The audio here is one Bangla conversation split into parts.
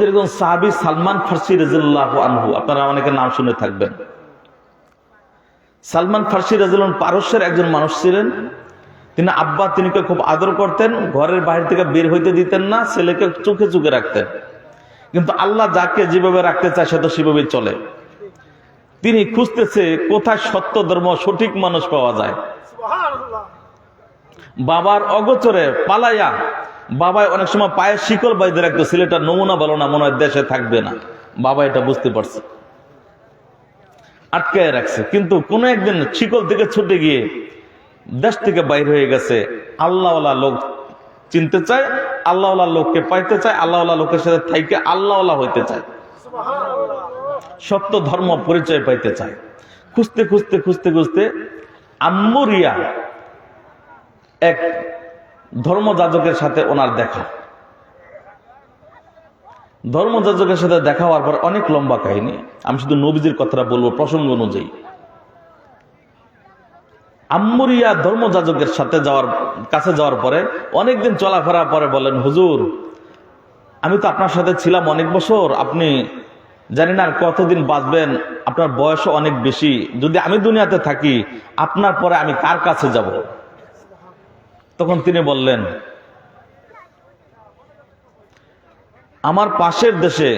একজন সাহাবি সালমান ফার্সি রাজিল্লাহ আনহু আপনারা অনেকের নাম শুনে থাকবেন। সালমান ফার্সি পারস্যের একজন মানুষ ছিলেন। তিনি আব্বা তিনিকে খুব আদর করতেন ঘরের বাইরে থেকে বের হইতে দিতেন না ছেলেকে চোখে চোখে রাখতেন। কিন্তু আল্লাহ যাকে যেভাবে রাখতে চায় সে তো সেভাবে চলে। তিনি খুঁজতেছে কোথায় সত্য ধর্ম সঠিক মানুষ পাওয়া যায়। বাবার অগোচরে পালাইয়া বাবাই অনেক সময় পায়ের শিকল বাইতে রাখতো ছেলেটা নমুনা ভালো না, মনে হয় দেশে থাকবে না। বাবা এটা বুঝতে পারছে। আটকায় রাখছে। কিন্তু কোনো একদিন শিকল থেকে ছুটে গিয়ে দেশ থেকে বাইর হয়ে গেছে। আল্লাহওয়ালা লোক চিনতে চায়, আল্লাহওয়ালা লোককে পাইতে চায়, আল্লাহওয়ালা লোকের সাথে থাইকে আল্লাহওয়ালা হইতে চায়। সত্য ধর্ম পরিচয় পাইতে চায়। খুঁজতে খুঁজতে খুঁজতে খুঁজতে আম্মুরিয়া এক ধর্মযাজকের সাথে ওনার দেখা। ধর্মযাজকের সাথে দেখা হওয়ার পর অনেক লম্বা কাহিনী। আমি শুধু নবীজির কথাটা বলব প্রসঙ্গ অনুযায়ী। আম্মুরিয়া ধর্মযাজকের সাথে যাওয়ার, কাছে যাওয়ার পরে অনেকদিন চলাফেরা পরে বলেন, হুজুর, আমি তো আপনার সাথে ছিলাম অনেক বছর। আপনি জানি না কতদিন বাঁচবেন, আপনার বয়সও অনেক বেশি। যদি আমি দুনিয়াতে থাকি, আপনার পরে আমি কার কাছে যাব? তখন তিনি বললেন, আমার পাশের দেশে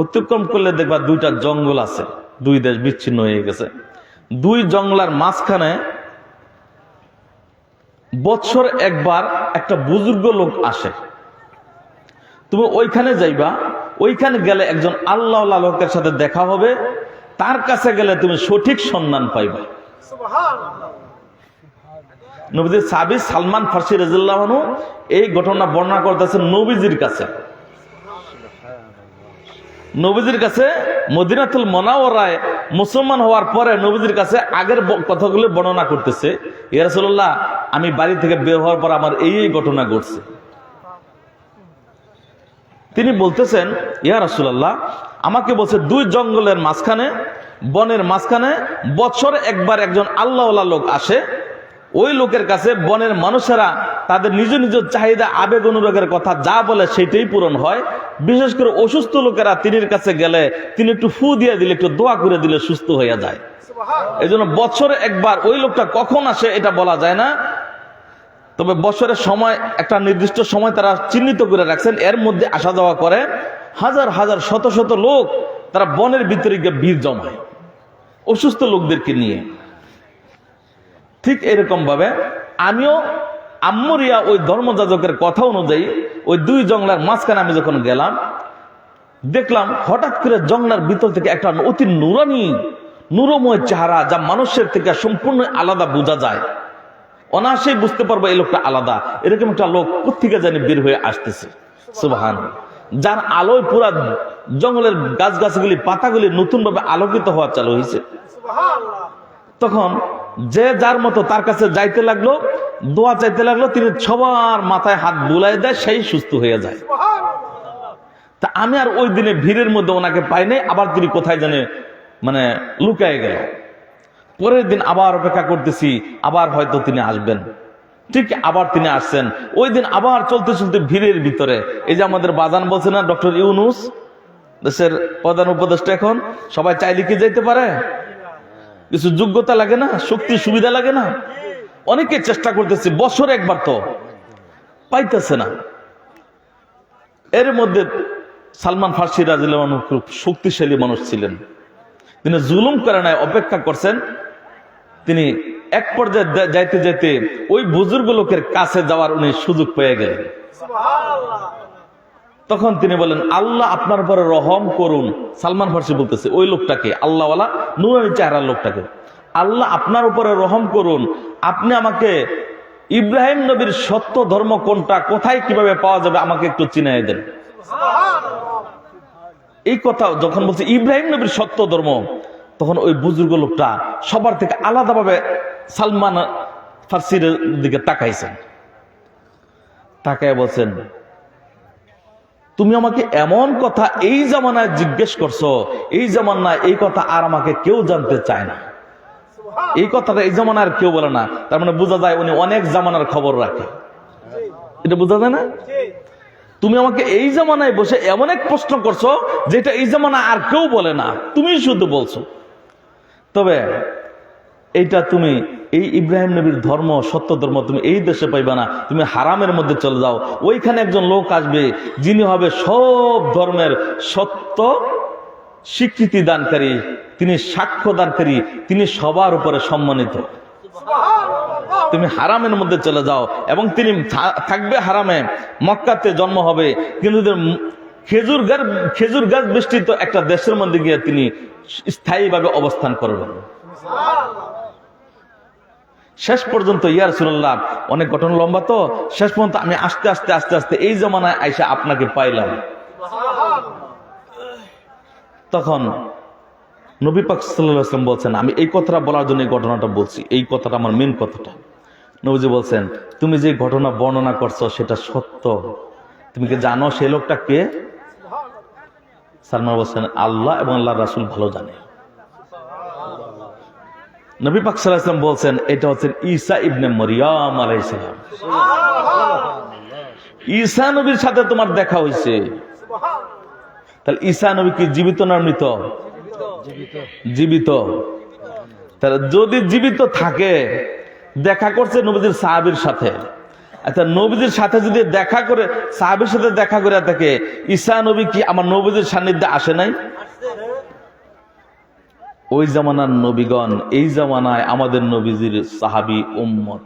অতিক্রম করলে দেখবা দুইটা জঙ্গল আছে, দুই দেশ বিচ্ছিন্ন হয়ে গেছে। দুই জঙ্গলার মাঝখানে বছর একবার একটা বুজুর্গ লোক আসে। তুমি ওইখানে যাইবা, ওইখানে গেলে একজন আল্লাহ লোকের সাথে দেখা হবে, তার কাছে গেলে তুমি সঠিক সন্ধান পাইবা। নবীজির সাবি সালমান ফার্সি রাজিল্লাহনু এই ঘটনা বর্ণনা করতেছেন নবীজির কাছে। নবীজির কাছে মদিনাতুল মনাওয়ারায় মুসলমান হওয়ার পরে নবীজির কাছে আগের কথাগুলো বর্ণনা করতেছে ইয়ারসোল্লাহ আমি বাড়ি থেকে বের হওয়ার পর আমার এই এই ঘটনা ঘটছে। তিনি বলতেছেন, ইয়া রাসুলাল্লাহ, আমাকে বলছে দুই জঙ্গলের মাঝখানে, বনের মাঝখানে বছর একবার একজন আল্লাহওয়ালা লোক আসে ওই লোকের কাছে বনের মানুষেরা তাদের নিজ নিজ চাহিদা আবেগ অনুরাগের কথা যা বলে সেটাই পূরণ হয়। বিশেষ করে অসুস্থ লোকেরা তিনির কাছে গেলে তিনি একটু ফু দিয়ে দিলে একটু দোয়া করে দিলে সুস্থ হয়ে যায়। এই জন্য বছরে একবার ওই লোকটা কখন আসে এটা বলা যায় না। তবে বছরের সময় একটা নির্দিষ্ট সময় তারা চিহ্নিত করে রাখছেন। এর মধ্যে আসা যাওয়া করে হাজার হাজার শত শত লোক তারা বনের ভিতরে গিয়ে ভিড় জমায়। অসুস্থ লোকদেরকে নিয়ে। ঠিক এরকম ভাবে আমিও আম্মরিয়া ওই ধর্মযাজকের কথা অনুযায়ী ওই দুই জঙ্গলার মাঝখানে আমি যখন গেলাম দেখলাম হঠাৎ করে জঙ্গলার ভিতর থেকে একটা অতি নুরানি নুরময় চেহারা যা মানুষের থেকে সম্পূর্ণ আলাদা বোঝা যায়। অনায়াসেই বুঝতে পারব এই লোকটা আলাদা। এরকম একটা লোক কোথেকে জানি বের হয়ে আসতেছে। সুবাহান। যার আলোয় পুরা জঙ্গলের গাছ গাছগুলি পাতাগুলি নতুন ভাবে আলোকিত হওয়া চালু হয়েছে তখন যে যার মতো তার কাছে যাইতে লাগল, দোয়া চাইতে লাগল, তিনি সবার মাথায় হাত বুলাই দেয়, সেই সুস্থ হয়ে যায়। তা আমি আর ওই দিনে ভিড়ের মধ্যে ওনাকে পাই নাই, আবার তিনি কোথায় জানে মানে লুকায় গেল। পরের দিন আবার অপেক্ষা করতেছি, আবার হয়তো তিনি আসবেন। ঠিক আবার তিনি আসছেন। ওই দিন আবার চলতে চলতে ভিড়ের ভিতরে, এই যে আমাদের বাজান বলছে না, ডক্টর ইউনুস, দেশের প্রধান উপদেষ্টা এখন, সবাই চাইলে কি যেতে পারে? কিছু যোগ্যতা লাগে না, শক্তি সুবিধা লাগে না। অনেকে চেষ্টা করতেছে, বছরে একবার তো। পাইতেছে না। এর মধ্যে সালমান ফার্সি রাজিল খুব শক্তিশালী মানুষ ছিলেন। তিনি জুলুম করে নাই, অপেক্ষা করছেন। তিনি এক পর্যায়ে যাইতে যাইতে ওই বুজুর্গ লোকের কাছে যাওয়ার উনি সুযোগ পেয়ে গেলেন। তখন তিনি বলেন, আল্লাহ আপনার উপরে রহম করুন। সালমান ফার্সি বলতেছে, ওই লোকটাকে, আল্লাহওয়ালা নুরানি চেহারার লোকটাকে। আল্লাহ আপনার উপরে রহম করুন। আপনি আমাকে ইব্রাহিম নবীর সত্য ধর্ম কোনটা, কোথায় কীভাবে পাওয়া যাবে আমাকে একটু চিনাই দেন। এই কথা যখন বলছে ইব্রাহিম নবীর সত্য ধর্ম, তখন ওই বুজুর্গ লোকটা সবার থেকে আলাদাভাবে সালমান ফার্সির দিকে তাকাইছেন। তাকায় বলছেন তুমি আমাকে এমন কথা এই জামানায় জিজ্ঞেস করছ, এই জামানায় এই কথা আর আমাকে কেউ জানতে চায় না। এই কথাটা এই জামানার কেউ বলে না। তার মানে বোঝা যায় উনি অনেক জামানার খবর রাখে। এটা বোঝা যায় না? তুমি আমাকে এই জামানায় বসে এমন এক প্রশ্ন করছ, যেটা এই জামানা আর কেউ বলে না। তুমি শুধু বলছো। তবে এইটা তুমি, এই ইব্রাহিম নবীর ধর্ম, সত্য ধর্ম তুমি এই দেশে পাইবা না। তুমি হারামের মধ্যে চলে যাও। ওইখানে একজন লোক আসবে, যিনি হবে সব ধর্মের সত্য স্বীকৃতি দানকারী। তিনি সাক্ষ্য দানকারী, তিনি সবার উপরে সম্মানিত। তুমি হারামের মধ্যে চলে যাও এবং তিনি থাকবে হারামে। মক্কাতে জন্ম হবে। কিন্তু খেজুর গাছ খেজুর গাছ বেষ্টিত একটা দেশের মধ্যে গিয়ে তিনি স্থায়ীভাবে অবস্থান করবেন। শেষ পর্যন্ত ইয়ার সুল্লাহ অনেক ঘটনা লম্বা তো, শেষ পর্যন্ত আমি আস্তে আস্তে আস্তে আস্তে এই জমানায় আইসা আপনাকে পাইলাম। তখন নবী পাক ওয়াসাল্লাম বলছেন, আমি এই কথাটা বলার জন্য এই ঘটনাটা বলছি, এই কথাটা আমার মেন কথাটা। নবীজি বলছেন, তুমি যে ঘটনা বর্ণনা করছ সেটা সত্য। তুমি কি জানো সেই লোকটা কে? সালমান বলছেন, আল্লাহ এবং আল্লাহ রাসূল ভালো জানে। নবী পাক ওয়াসাল্লাম বলছেন এটা হচ্ছে ঈসা ইবনে মরিয়ম আলাইহিস সালাম। ঈসা নবীর সাথে তোমার দেখা হয়েছে। তাহলে ঈসা নবী কি জীবিত না মৃত? জীবিত। তাহলে যদি জীবিত থাকে দেখা করছে নবীদের সাহাবির সাথে। আচ্ছা নবীদের সাথে যদি দেখা করে সাহাবির সাথে দেখা করে থাকে ঈসা নবী কি আমার নবীদের সান্নিধ্যে আসে নাই? ওই জামানার নবীগণ এই জামানায় আমাদের নবীজির সাহাবি উম্মত।